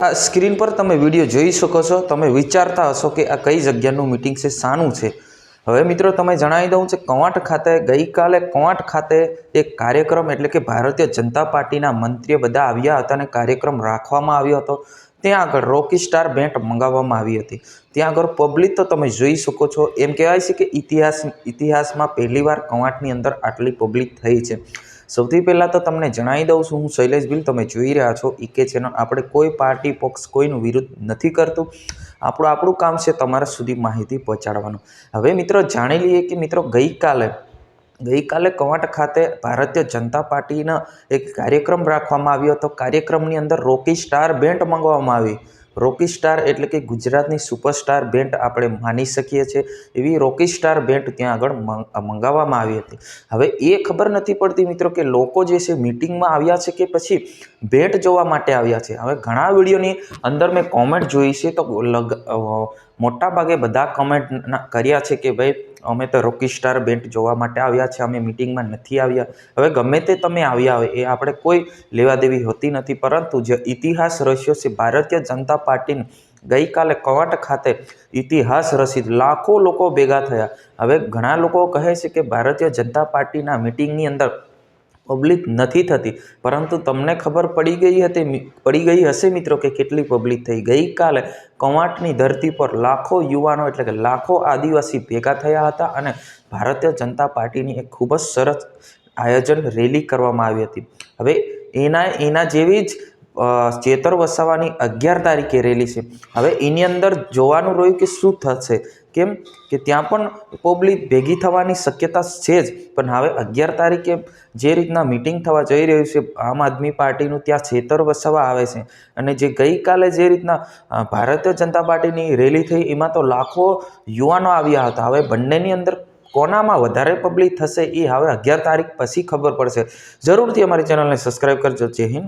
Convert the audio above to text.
આ સ્ક્રીન પર તમે વીડિયો જોઈ શકો છો. તમે વિચારતા હશો કે આ કઈ જગ્યાનું મિટિંગ છે, શાનું છે? હવે મિત્રો, તમે જણાવી દઉં છે કવાંટ ખાતે ગઈકાલે કવાંટ ખાતે એક કાર્યક્રમ એટલે કે ભારતીય જનતા પાર્ટીના મંત્રીઓ બધા આવ્યા હતા અને કાર્યક્રમ રાખવામાં આવ્યો હતો. ત્યાં આગળ રોકી સ્ટાર બેટ મંગાવવામાં આવી હતી. ત્યાં આગળ પબ્લિક તો તમે જોઈ શકો છો. એમ કહેવાય છે કે ઇતિહાસ, ઇતિહાસમાં પહેલીવાર કવાંટની અંદર આટલી પબ્લિક થઈ છે. સૌથી પહેલાં તો તમને જણાવી દઉં છું, હું શૈલેષ બિલ તમે જોઈ રહ્યા છો ઈકે ચેનલ આપણે કોઈ પાર્ટી પક્ષ કોઈનું વિરુદ્ધ નથી કરતું. આપણું આપણું કામ છે તમારા સુધી માહિતી પહોંચાડવાનું. હવે મિત્રો જાણી લઈએ કે મિત્રો ગઈકાલે ગઈકાલે કવાંટ ખાતે ભારતીય જનતા પાર્ટીના એક કાર્યક્રમ રાખવામાં આવ્યો હતો. કાર્યક્રમની અંદર રોકી સ્ટાર બેન્ડ મંગાવવામાં આવી. રોકી સ્ટાર એટલે કે ગુજરાતની સુપરસ્ટાર બેન્ડ આપણે માની શકીએ છીએ. એવી રોકી સ્ટાર બેન્ડ ત્યાં આગળ મંગાવવામાં આવી હતી. હવે એ ખબર નથી પડતી મિત્રો કે લોકો જે છે મિટિંગમાં આવ્યા છે કે પછી ભેટ જોવા માટે આવ્યા છે. હવે ઘણા વિડીયોની અંદર મેં કોમેન્ટ જોઈ છે તો લગ મોટાભાગે મોટા ભાગે બધા કમેન્ટ કર્યા છે કે ભાઈ અમે તો રોકી સ્ટાર બેન્ડ જોવા માટે આવ્યા છે, અમે મિટિંગમાં નથી આવ્યા. હવે ગમે તે તમે આવ્યા હોય, એ આપણે કોઈ લેવા દેવી હોતી નથી. પરંતુ જે ઇતિહાસ રચ્યો છે, ભારતીય જનતા પાર્ટીની ગઈકાલે કવાટ ખાતે ઇતિહાસ રસીદ લાખો લોકો ભેગા થયા. હવે ઘણા લોકો કહે છે કે ભારતીય જનતા પાર્ટીના મિટિંગની અંદર પબ્લિક નથી થતી. પરંતુ તમને ખબર પડી ગઈ હતી પડી ગઈ હશે મિત્રો કે કેટલી પબ્લિક થઈ? ગઈકાલે કવાંટની ધરતી પર લાખો યુવાનો એટલે કે લાખો આદિવાસી ભેગા થયા હતા અને ભારતીય જનતા પાર્ટીની એક ખૂબ જ સરસ આયોજન રેલી કરવામાં આવી હતી. હવે એના એના જેવી જ ચેતર વસાવાની અગિયાર તારીખે રેલી છે. હવે એની અંદર જોવાનું રહ્યું કે શું થશે? કેમ કે ત્યાં પણ પબ્લિક ભેગી થવાની શક્યતા છે જ. પણ હવે અગિયાર તારીખે જે રીતના મિટિંગ થવા જઈ રહ્યું છે, આમ આદમી પાર્ટીનું ત્યાં છેતર વસાવા આવે છે. અને જે ગઈકાલે જે રીતના ભારતીય જનતા પાર્ટીની રેલી થઈ, એમાં તો લાખો યુવાનો આવ્યા હતા. હવે બંનેની અંદર કોનામાં વધારે પબ્લિક થશે એ હવે અગિયાર તારીખ પછી ખબર પડશે. જરૂરથી અમારી ચેનલને સબસ્ક્રાઈબ કરજો. જય હિન્દ.